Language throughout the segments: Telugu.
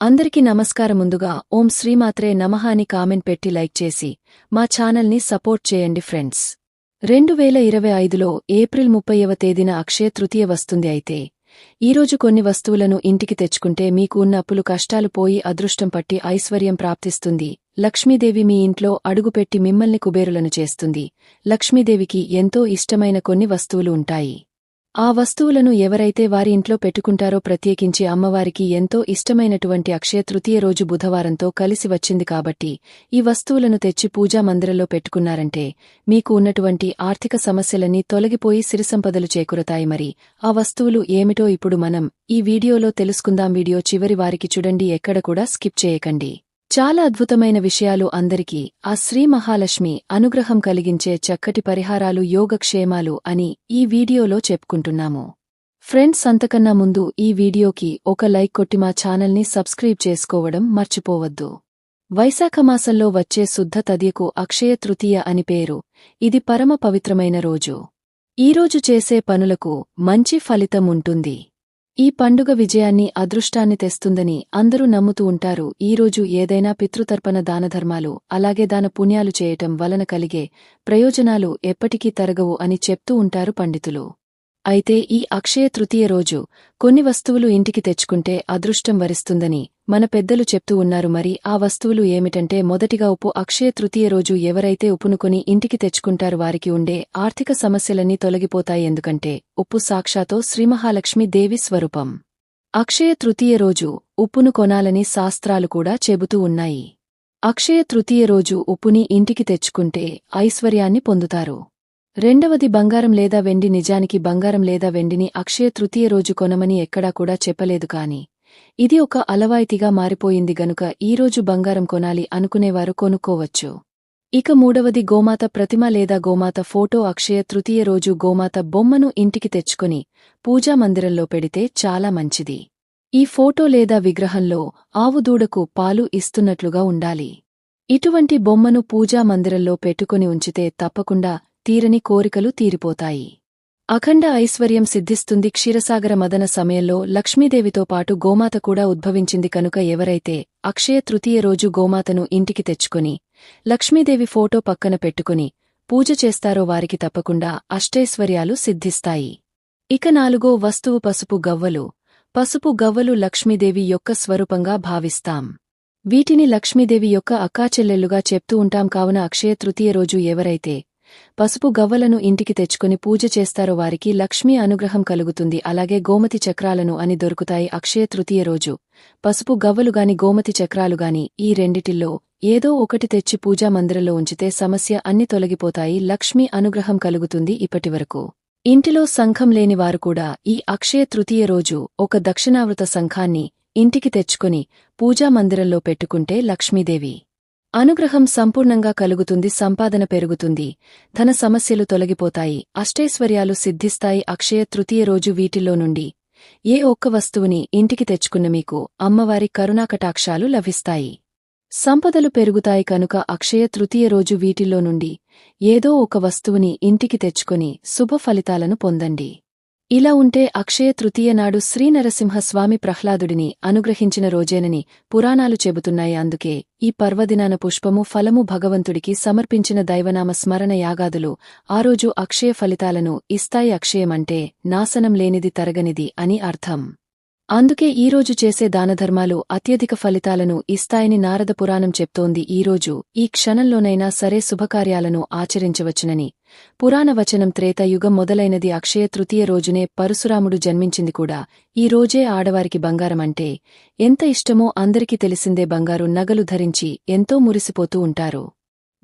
అందరికీ నమస్కారం ముందుగా ఓం శ్రీమాత్రే నమః అని కామెంట్ పెట్టి లైక్ చేసి మా ఛానల్ని సపోర్ట్ చేయండి ఫ్రెండ్స్. రెండు వేల ఇరవై ఐదులో ఏప్రిల్ ముప్పైవ తేదీన అక్షయ తృతీయ వస్తుంది అయితే ఈరోజు కొన్ని వస్తువులను ఇంటికి తెచ్చుకుంటే మీకు ఉన్న అప్పులు కష్టాలు పోయి అదృష్టం పట్టి ఐశ్వర్యం ప్రాప్తిస్తుంది. లక్ష్మీదేవి మీ ఇంట్లో అడుగుపెట్టి మిమ్మల్ని కుబేరులను చేస్తుంది. లక్ష్మీదేవికి ఎంతో ఇష్టమైన కొన్ని వస్తువులు ఉంటాయి. ఆ వస్తువులను ఎవరైతే వారి ఇంట్లో పెట్టుకుంటారో ప్రత్యేకించి అమ్మవారికి ఎంతో ఇష్టమైనటువంటి అక్షయ తృతీయ రోజు బుధవారంతో కలిసి వచ్చింది కాబట్టి ఈ వస్తువులను తెచ్చి పూజా మందిరంలో పెట్టుకున్నారంటే మీకు ఉన్నటువంటి ఆర్థిక సమస్యలన్నీ తొలగిపోయి సిరిసంపదలు చేకూరతాయి మరి. ఆ వస్తువులు ఏమిటో ఇప్పుడు మనం ఈ వీడియోలో తెలుసుకుందాం. వీడియో చివరి వారికి చూడండి. ఎక్కడ కూడా స్కిప్ చేయకండి. చాలా అద్భుతమైన విషయాలు అందరికీ ఆ శ్రీ మహాలక్ష్మి అనుగ్రహం కలిగించే చక్కటి పరిహారాలు యోగక్షేమాలు అని ఈ వీడియోలో చెప్పుకుంటున్నాము. ఫ్రెండ్స్ అంతకన్నా ముందు ఈ వీడియోకి ఒక లైక్ కొట్టి మా ఛానల్ని సబ్స్క్రైబ్ చేసుకోవడం మర్చిపోవద్దు. వైశాఖ మాసంలో వచ్చే శుద్ధ తదియకు అక్షయ తృతీయ అని పేరు. ఇది పరమ పవిత్రమైన రోజు. ఈరోజు చేసే పనులకు మంచి ఫలితం ఉంటుంది. ఈ పండుగ విజయాన్ని అదృష్టాన్ని తెస్తుందని అందరూ నమ్ముతూ ఉంటారు. ఈరోజు ఏదైనా పితృతర్పణ దానధర్మాలు అలాగే దాన పుణ్యాలు చేయటం వలన కలిగే ప్రయోజనాలు ఎప్పటికీ తరగవు అని చెప్తూ ఉంటారు పండితులు. అయితే ఈ అక్షయ తృతీయ రోజు కొన్ని వస్తువులు ఇంటికి తెచ్చుకుంటే అదృష్టం వరిస్తుందని మన పెద్దలు చెప్తూ ఉన్నారు. మరి ఆ వస్తువులు ఏమిటంటే మొదటిగా ఉప్పు అక్షయ తృతీయ రోజు ఎవరైతే ఉప్పునుకొని ఇంటికి తెచ్చుకుంటారు వారికి ఉండే ఆర్థిక సమస్యలన్నీ తొలగిపోతాయి. ఎందుకంటే ఉప్పు సాక్షాతో శ్రీమహాలక్ష్మి దేవి స్వరూపం. అక్షయ తృతీయ రోజు ఉప్పును కొనాలని శాస్త్రాలు కూడా చెబుతూ ఉన్నాయి. అక్షయ తృతీయ రోజు ఉప్పుని ఇంటికి తెచ్చుకుంటే ఐశ్వర్యాన్ని పొందుతారు. రెండవది బంగారం లేదా వెండి నిజానికి బంగారం లేదా వెండిని అక్షయ తృతీయ రోజు కొనమని ఎక్కడా కూడా చెప్పలేదు కాని ఇది ఒక అలవాయితీగా మారిపోయింది గనుక ఈరోజు బంగారం కొనాలి అనుకునేవారు కొనుక్కోవచ్చు. ఇక మూడవది గోమాత ప్రతిమ లేదా గోమాత ఫోటో అక్షయ తృతీయ రోజు గోమాత బొమ్మను ఇంటికి తెచ్చుకుని పూజా మందిరంలో పెడితే చాలా మంచిది. ఈ ఫోటో లేదా విగ్రహంలో ఆవు దూడకు పాలు ఇస్తున్నట్లుగా ఉండాలి. ఇటువంటి బొమ్మను పూజా మందిరంలో పెట్టుకుని ఉంచితే తప్పకుండా తీరని కోరికలు తీరిపోతాయి. అఖండ ఐశ్వర్యం సిద్ధిస్తుంది క్షీరసాగర మదన సమయంలో లక్ష్మీదేవితో పాటు గోమాత కూడా ఉద్భవించింది కనుక ఎవరైతే అక్షయ తృతీయ రోజు గోమాతను ఇంటికి తెచ్చుకుని లక్ష్మీదేవి ఫోటో పక్కన పెట్టుకుని పూజ చేస్తారో వారికి తప్పకుండా అష్టైశ్వర్యాలు సిద్ధిస్తాయి. ఇక నాలుగో వస్తువు పసుపు గవ్వలు. పసుపు గవ్వలు లక్ష్మీదేవి యొక్క స్వరూపంగా భావిస్తాం. వీటిని లక్ష్మీదేవి యొక్క అక్కాచెల్లెళ్ళుగా చెప్తూ ఉంటాం కావున అక్షయ తృతీయ రోజు ఎవరైతే పసుపు గవ్వలను ఇంటికి తెచ్చుకుని పూజ చేస్తారో వారికి లక్ష్మీ అనుగ్రహం కలుగుతుంది. అలాగే గోమతి చక్రాలను అని దొరుకుతాయి. అక్షయ తృతీయ రోజు. పసుపు గవ్వలుగాని గోమతి చక్రాలుగాని ఈ రెండిటిల్లో ఏదో ఒకటి తెచ్చి పూజా మందిరంలో ఉంచితే సమస్య అన్ని తొలగిపోతాయి. లక్ష్మీ అనుగ్రహం కలుగుతుంది ఇప్పటివరకు. ఇంటిలో సంఘం లేని వారు కూడా ఈ అక్షయ తృతీయ రోజు ఒక దక్షిణావృత సంఘాన్ని ఇంటికి తెచ్చుకుని పూజా మందిరంలో పెట్టుకుంటే లక్ష్మీదేవి అనుగ్రహం సంపూర్ణంగా కలుగుతుంది సంపాదన పెరుగుతుంది. ధన సమస్యలు తొలగిపోతాయి. అష్టైశ్వర్యాలు సిద్ధిస్తాయి. అక్షయ తృతీయ రోజు వీటిల్లో నుండి. ఏ ఒక్క వస్తువుని ఇంటికి తెచ్చుకున్న మీకు అమ్మవారి కరుణాకటాక్షాలు లభిస్తాయి. సంపదలు పెరుగుతాయి కనుక అక్షయ తృతీయ రోజు వీటిల్లో నుండి ఏదో ఒక వస్తువుని ఇంటికి తెచ్చుకొని శుభ ఫలితాలను పొందండి. ఇలా ఉంటే అక్షయ తృతీయ నాడు శ్రీనరసింహస్వామి ప్రహ్లాదుడిని అనుగ్రహించిన రోజేనని పురాణాలు చెబుతున్నాయి. అందుకే ఈ పర్వదినాన పుష్పము ఫలము భగవంతుడికి సమర్పించిన దైవనామ స్మరణ యాగాదులు. ఆ రోజు అక్షయ ఫలితాలను ఇస్తాయి. అక్షయమంటే నాశనం లేనిది తరగనిది అని అర్థం. అందుకే ఈరోజు చేసే దానధర్మాలు అత్యధిక ఫలితాలను ఇస్తాయని నారద పురాణం చెప్తోంది. ఈరోజు ఈ క్షణంలోనైనా సరే శుభకార్యాలను ఆచరించవచ్చునని. పురాణవచనం త్రేతాయుగం మొదలైనది అక్షయ తృతీయ రోజునే పరశురాముడు జన్మించింది కూడా. ఈ రోజే ఆడవారికి బంగారం అంటే ఎంత ఇష్టమో అందరికీ తెలిసిందే బంగారు నగలు ధరించి ఎంతో మురిసిపోతూ ఉంటారు.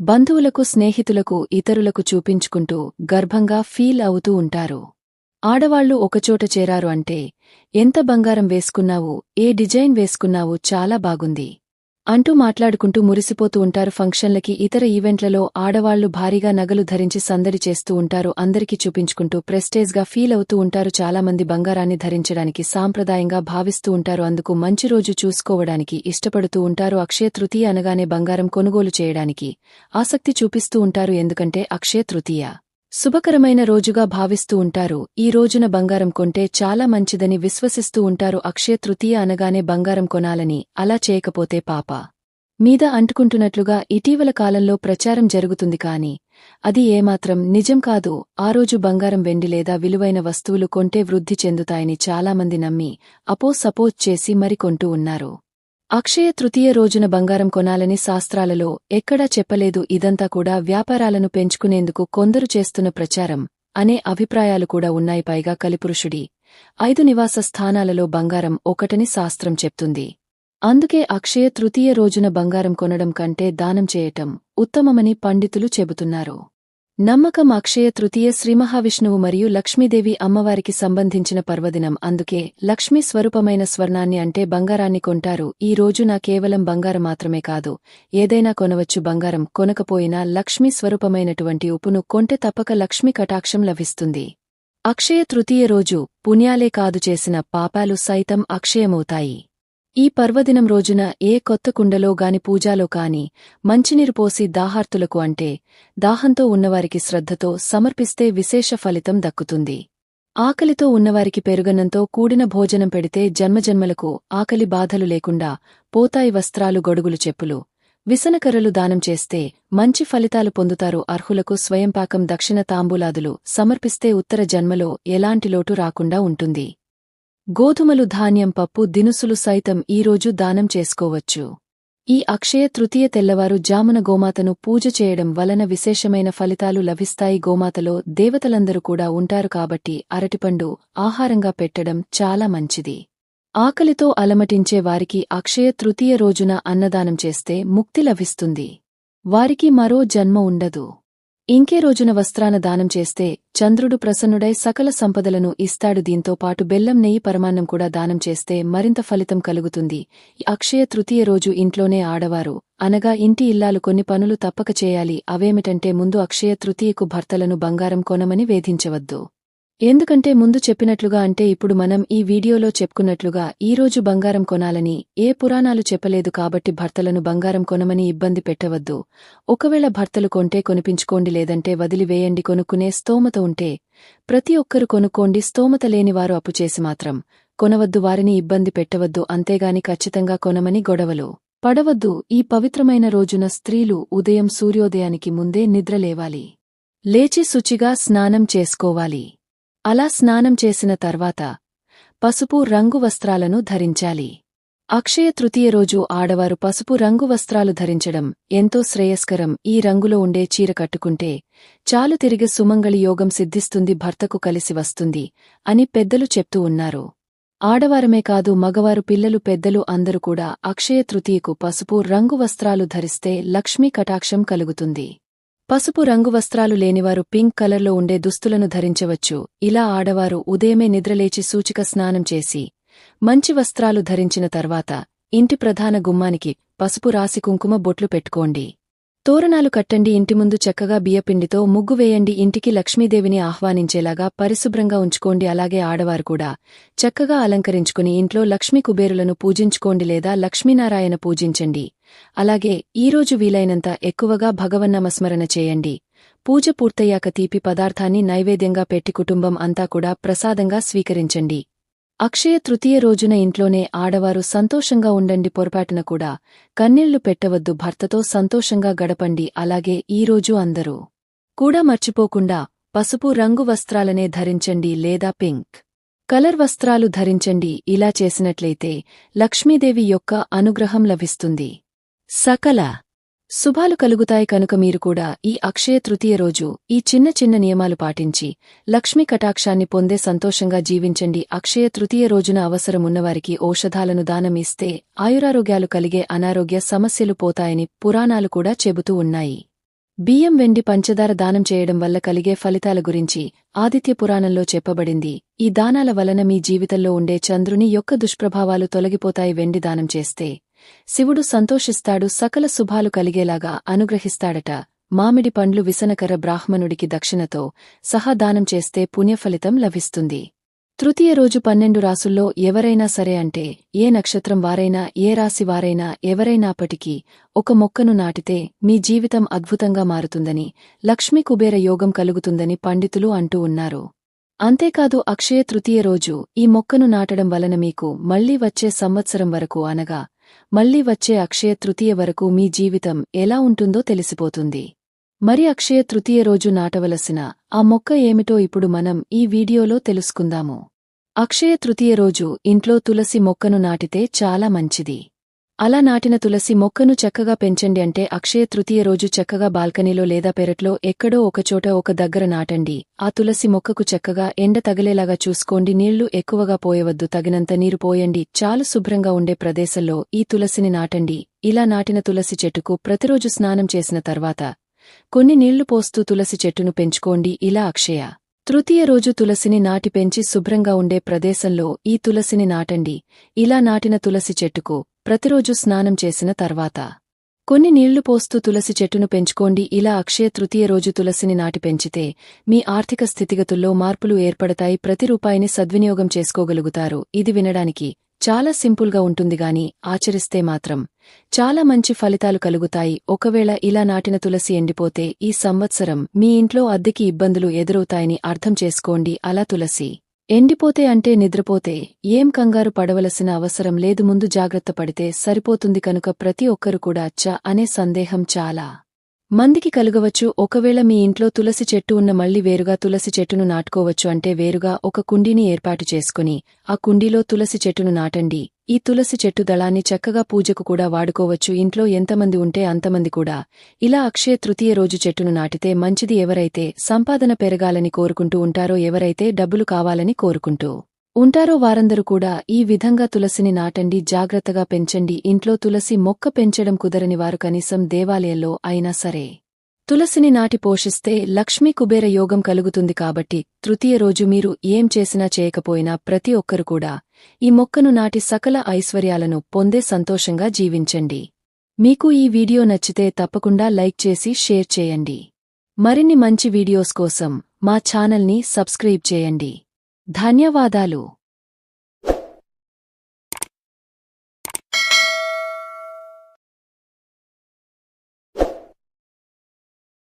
బంధువులకు స్నేహితులకు ఇతరులకు చూపించుకుంటూ గర్భంగా ఫీల్ అవుతూ ఉంటారు. ఆడవాళ్ళు ఒకచోట చేరారు అంటే ఎంత బంగారం వేసుకున్నావు ఏ డిజైన్ వేసుకున్నావు చాలా బాగుంది అంటూ మాట్లాడుకుంటూ మురిసిపోతూ ఉంటారు ఫంక్షన్లకి. ఇతర ఈవెంట్లలో ఆడవాళ్ళు భారీగా నగలు ధరించి సందడి చేస్తూ ఉంటారు అందరికీ చూపించుకుంటూ ప్రెస్టేజ్గా ఫీల్ అవుతూ ఉంటారు చాలామంది బంగారాన్ని ధరించడానికి సాంప్రదాయంగా భావిస్తూ ఉంటారు అందుకు మంచి రోజు చూసుకోవడానికి ఇష్టపడుతూ ఉంటారు. అక్షయ తృతీయ అనగానే బంగారం కొనుగోలు చేయడానికి ఆసక్తి చూపిస్తూ ఉంటారు ఎందుకంటే అక్షయ తృతీయ శుభకరమైన రోజుగా భావిస్తూ ఉంటారు. ఈ రోజున బంగారం కొంటే చాలా మంచిదని విశ్వసిస్తూ ఉంటారు. అక్షయ తృతీయ అనగానే బంగారం కొనాలని అలా చేయకపోతే పాప. మీద అంటుకుంటున్నట్లుగా ఇటీవల కాలంలో ప్రచారం జరుగుతుంది కాని అది ఏమాత్రం నిజం కాదు. ఆ రోజు బంగారం వెండి లేదా విలువైన వస్తువులు కొంటే వృద్ధి చెందుతాయని చాలామంది నమ్మి అపో సపోజ్ చేసి మరి కొంటూ ఉన్నారు. అక్షయ తృతీయ రోజున బంగారం కొనాలని శాస్త్రాలలో ఎక్కడా చెప్పలేదు. ఇదంతా కూడా వ్యాపారాలను పెంచుకునేందుకు కొందరు చేస్తున్న ప్రచారం అనే అభిప్రాయాలు కూడా ఉన్నాయి. పైగా కలిపురుషుడి ఐదు నివాస స్థానాలలో బంగారం ఒకటని శాస్త్రం చెప్తుంది. అందుకే అక్షయ తృతీయ రోజున బంగారం కొనడం కంటే దానం చేయటం ఉత్తమమని పండితులు చెబుతున్నారు. నమ్మకం అక్షయ తృతీయ శ్రీమహావిష్ణువు మరియు లక్ష్మీదేవి అమ్మవారికి సంబంధించిన పర్వదినం. అందుకే లక్ష్మీ స్వరూపమైన స్వర్ణాన్ని అంటే బంగారాన్ని కొంటారు. ఈ రోజు నా కేవలం బంగారం మాత్రమే కాదు ఏదైనా కొనవచ్చు. బంగారం కొనకపోయినా లక్ష్మీ స్వరూపమైనటువంటి ఉప్పును కొంటే తప్పక లక్ష్మీ కటాక్షం లభిస్తుంది. అక్షయ తృతీయ రోజు పుణ్యాలే కాదు చేసిన పాపాలు సైతం అక్షయమవుతాయి. ఈ పర్వదినం రోజున ఏ కొత్త కుండలో గాని పూజాలో కాని మంచినీరు పోసి దాహార్తులకు అంటే దాహంతో ఉన్నవారికి శ్రద్ధతో సమర్పిస్తే విశేష ఫలితం దక్కుతుంది. ఆకలితో ఉన్నవారికి పెరుగన్నంతో కూడిన భోజనం పెడితే జన్మజన్మలకు ఆకలి బాధలు లేకుండా పోతాయి వస్త్రాలు గొడుగులు చెప్పులు. విసనకర్రలు దానం చేస్తే మంచి ఫలితాలు పొందుతారు అర్హులకు స్వయంపాకం దక్షిణ తాంబూలాదులు సమర్పిస్తే ఉత్తర జన్మలో ఎలాంటి లోటు రాకుండా ఉంటుంది. గోధుమలు ధాన్యం పప్పు దినుసులు సైతం ఈరోజు దానం చేసుకోవచ్చు. ఈ అక్షయ తృతీయ తెల్లవారు జామున గోమాతను పూజ చేయడం వలన విశేషమైన ఫలితాలు లభిస్తాయి. గోమాతలో దేవతలందరూ కూడా ఉంటారు కాబట్టి అరటిపండు ఆహారంగా పెట్టడం చాలా మంచిది. ఆకలితో అలమటించే వారికి అక్షయ తృతీయ రోజున అన్నదానం చేస్తే ముక్తి లభిస్తుంది. వారికి మరో జన్మ ఉండదు. ఇంకే రోజున వస్త్రాన దానం చేస్తే చంద్రుడు ప్రసన్నుడై సకల సంపదలను ఇస్తాడు. దీంతో పాటు బెల్లం నెయ్యి పరమాన్నం కూడా దానం చేస్తే మరింత ఫలితం కలుగుతుంది. అక్షయ తృతీయ రోజు ఇంట్లోనే ఆడవారు. అనగా ఇంటి ఇల్లాలు కొన్ని పనులు తప్పక చేయాలి. అవేమిటంటే ముందు అక్షయ తృతీయకు భర్తలను బంగారం కొనమని వేధించవద్దు. ఎందుకంటే ముందు చెప్పినట్లుగా అంటే ఇప్పుడు మనం ఈ వీడియోలో చెప్పుకున్నట్లుగా ఈరోజు బంగారం కొనాలని ఏ పురాణాలు చెప్పలేదు కాబట్టి భర్తలను బంగారం కొనమని ఇబ్బంది పెట్టవద్దు. ఒకవేళ భర్తలు కొంటే కొనిపించుకోండి లేదంటే వదిలివేయండి కొనుక్కునే స్తోమత ఉంటే. ప్రతి ఒక్కరు కొనుక్కోండి స్తోమత లేనివారు అప్పుచేసి మాత్రం. కొనవద్దు వారిని ఇబ్బంది పెట్టవద్దు అంతేగాని ఖచ్చితంగా కొనమని గొడవలు. పడవద్దు ఈ పవిత్రమైన రోజున స్త్రీలు ఉదయం సూర్యోదయానికి ముందే నిద్రలేవాలి లేచి శుచిగా స్నానం చేసుకోవాలి. అలా స్నానం చేసిన తర్వాత పసుపు రంగు వస్త్రాలను ధరించాలి. అక్షయ తృతీయ రోజు ఆడవారు పసుపు రంగు వస్త్రాలు ధరించడం ఎంతో శ్రేయస్కరం. ఈ రంగులో ఉండే చీర కట్టుకుంటే చాలు తిరిగి సుమంగళి యోగం సిద్ధిస్తుంది భర్తకు కలిసి వస్తుంది అని పెద్దలు చెప్తూ ఉన్నారు. ఆడవారమే కాదు మగవారు పిల్లలు పెద్దలు అందరూ కూడా అక్షయ తృతీయకు పసుపు రంగు వస్త్రాలు ధరిస్తే లక్ష్మీ కటాక్షం కలుగుతుంది. పసుపు రంగు వస్త్రాలు లేనివారు పింక్ కలర్లో ఉండే దుస్తులను ధరించవచ్చు. ఇలా ఆడవారు ఉదయమే నిద్రలేచి సూచిక స్నానం చేసి మంచి వస్త్రాలు ధరించిన తర్వాత ఇంటి ప్రధాన గుమ్మానికి పసుపు రాసి కుంకుమ బొట్లు పెట్టుకోండి. తోరణాలు కట్టండి ఇంటి ముందు చక్కగా బియ్యపిండితో ముగ్గు వేయండి ఇంటికి లక్ష్మీదేవిని ఆహ్వానించేలాగా పరిశుభ్రంగా ఉంచుకోండి. అలాగే ఆడవారు కూడా చక్కగా అలంకరించుకుని ఇంట్లో లక్ష్మీ కుబేరులను పూజించుకోండి లేదా లక్ష్మీనారాయణ పూజించండి. అలాగే ఈరోజు వీలైనంత ఎక్కువగా భగవన్నమస్మరణ చేయండి. పూజ పూర్తయ్యాక తీపి పదార్థాన్ని నైవేద్యంగా పెట్టి కుటుంబం అంతా కూడా ప్రసాదంగా స్వీకరించండి. అక్షయ తృతీయ రోజున ఇంట్లోనే ఆడవారు సంతోషంగా ఉండండి పొరపాటున కూడా. కన్నీళ్ళు పెట్టవద్దు భర్తతో సంతోషంగా గడపండి అలాగే ఈరోజు అందరూ. కూడా మర్చిపోకుండా పసుపు రంగు వస్త్రాలనే ధరించండి లేదా పింక్ కలర్ వస్త్రాలు ధరించండి. ఇలా చేసినట్లయితే లక్ష్మీదేవి యొక్క అనుగ్రహం లభిస్తుంది. సకల శుభాలు కలుగుతాయి కనుక మీరు కూడా ఈ అక్షయ తృతీయ రోజు ఈ చిన్న చిన్న నియమాలు పాటించి లక్ష్మీ కటాక్షాన్ని పొందే సంతోషంగా జీవించండి. అక్షయ తృతీయ రోజున అవసరమున్నవారికి ఔషధాలను దానం ఇస్తే ఆయురారోగ్యాలు కలిగే అనారోగ్య సమస్యలు పోతాయని పురాణాలు కూడా చెబుతూ ఉన్నాయి. బియ్యం వెండి పంచదార దానం చేయడం వల్ల కలిగే ఫలితాల గురించి ఆదిత్య పురాణంలో చెప్పబడింది. ఈ దానాల వలన మీ జీవితంలో ఉండే చంద్రుని యొక్క దుష్ప్రభావాలు తొలగిపోతాయి. వెండి దానం చేస్తే శివుడు సంతోషిస్తాడు సకల శుభాలు కలిగేలాగా అనుగ్రహిస్తాడట. మామిడి పండ్లు విసనకర బ్రాహ్మణుడికి దక్షిణతో సహా దానం చేస్తే పుణ్యఫలితం లభిస్తుంది. తృతీయ రోజు పన్నెండు రాసుల్లో ఎవరైనా సరే అంటే ఏ నక్షత్రం వారైనా ఏ రాశి వారైనా ఎవరైనాప్పటికీ ఒక మొక్కను నాటితే మీ జీవితం అద్భుతంగా మారుతుందని లక్ష్మీ కుబేర యోగం కలుగుతుందని పండితులు అంటూ ఉన్నారు. అంతేకాదు అక్షయ తృతీయ రోజు ఈ మొక్కను నాటడం వలన మీకు మళ్ళీ వచ్చే సంవత్సరం వరకు అనగా మళ్ళీ వచ్చే అక్షయ తృతీయ వరకు మీ జీవితం ఎలా ఉంటుందో తెలిసిపోతుంది. మరి అక్షయ తృతీయ రోజు నాటవలసిన ఆ మొక్క ఏమిటో ఇప్పుడు మనం ఈ వీడియోలో తెలుసుకుందాము. అక్షయ తృతీయ రోజు ఇంట్లో తులసి మొక్కను నాటితే చాలా మంచిది. అలా నాటిన తులసి మొక్కను చక్కగా పెంచండి అంటే అక్షయ తృతీయ రోజు చక్కగా బాల్కనీలో లేదా పెరట్లో ఎక్కడో ఒకచోట ఒక దగ్గర నాటండి. ఆ తులసి మొక్కకు చక్కగా ఎండ తగిలేలాగా చూసుకోండి. నీళ్ళు ఎక్కువగా పోయవద్దు. తగినంత నీరు పోయండి. చాలు శుభ్రంగా ఉండే ప్రదేశంలో ఈ తులసిని నాటండి. ఇలా నాటిన తులసి చెట్టుకు ప్రతిరోజు స్నానం చేసిన తర్వాత కొన్ని నీళ్ళు పోస్తూ తులసి చెట్టును పెంచుకోండి. ఇలా అక్షయ తృతీయ రోజు తులసిని నాటి పెంచి శుభ్రంగా ఉండే ప్రదేశంలో ఈ తులసిని నాటండి. ఇలా నాటిన తులసి చెట్టుకు ప్రతిరోజు స్నానం చేసిన తర్వాత కొన్ని నీళ్ళు పోస్తూ తులసి చెట్టును పెంచుకోండి. ఇలా అక్షయ తృతీయ రోజు తులసిని నాటి పెంచితే మీ ఆర్థిక స్థితిగతుల్లో మార్పులు ఏర్పడతాయి. ప్రతి రూపాయిని సద్వినియోగం చేసుకోగలుగుతారు. ఇది వినడానికి చాలా సింపుల్గా ఉంటుందిగాని ఆచరిస్తే మాత్రం చాలా మంచి ఫలితాలు కలుగుతాయి. ఒకవేళ ఇలా నాటిన తులసి ఎండిపోతే ఈ సంవత్సరం మీ ఇంట్లో అద్దెకి ఇబ్బందులు ఎదురవుతాయని అర్థం చేసుకోండి. అలా తులసి ఎండిపోతే అంటే నిద్రపోతే ఏం కంగారు పడవలసిన అవసరం లేదు ముందు జాగ్రత్త పడితే సరిపోతుంది కనుక ప్రతి ఒక్కరు కూడా అచ్చా అనే సందేహం చాలా మందికి కలుగవచ్చు. ఒకవేళ మీ ఇంట్లో తులసి చెట్టు ఉన్న మళ్ళీ వేరుగా తులసి చెట్టును నాటుకోవచ్చు అంటే వేరుగా ఒక కుండీని ఏర్పాటు చేసుకుని ఆ కుండీలో తులసి చెట్టును నాటండి. ఈ తులసి చెట్టు దళాన్ని చక్కగా పూజకు కూడా వాడుకోవచ్చు. ఇంట్లో ఎంతమంది ఉంటే అంతమంది కూడా. ఇలా అక్షయ తృతీయ రోజు చెట్టును నాటితే మంచిది ఎవరైతే సంపాదన పెరగాలని కోరుకుంటూ ఉంటారో ఎవరైతే డబ్బులు కావాలని కోరుకుంటూ ఉంటారో వారందరూ కూడా ఈ విధంగా తులసిని నాటండి జాగ్రత్తగా పెంచండి. ఇంట్లో తులసి మొక్క పెంచడం కుదరని వారు కనీసం దేవాలయంలో అయినా సరే. తులసిని నాటి పోషిస్తే లక్ష్మీ కుబేర యోగం కలుగుతుంది కాబట్టి తృతీయ రోజు మీరు ఏం చేసినా చేయకపోయినా ప్రతి ఒక్కరు కూడా ఈ మొక్కను నాటి సకల ఐశ్వర్యాలను పొందే సంతోషంగా జీవించండి. మీకు ఈ వీడియో నచ్చితే తప్పకుండా లైక్ చేసి షేర్ చేయండి. మరిన్ని మంచి వీడియోస్ కోసం మా ఛానల్ని సబ్స్క్రైబ్ చేయండి. ధన్యవాదాలు.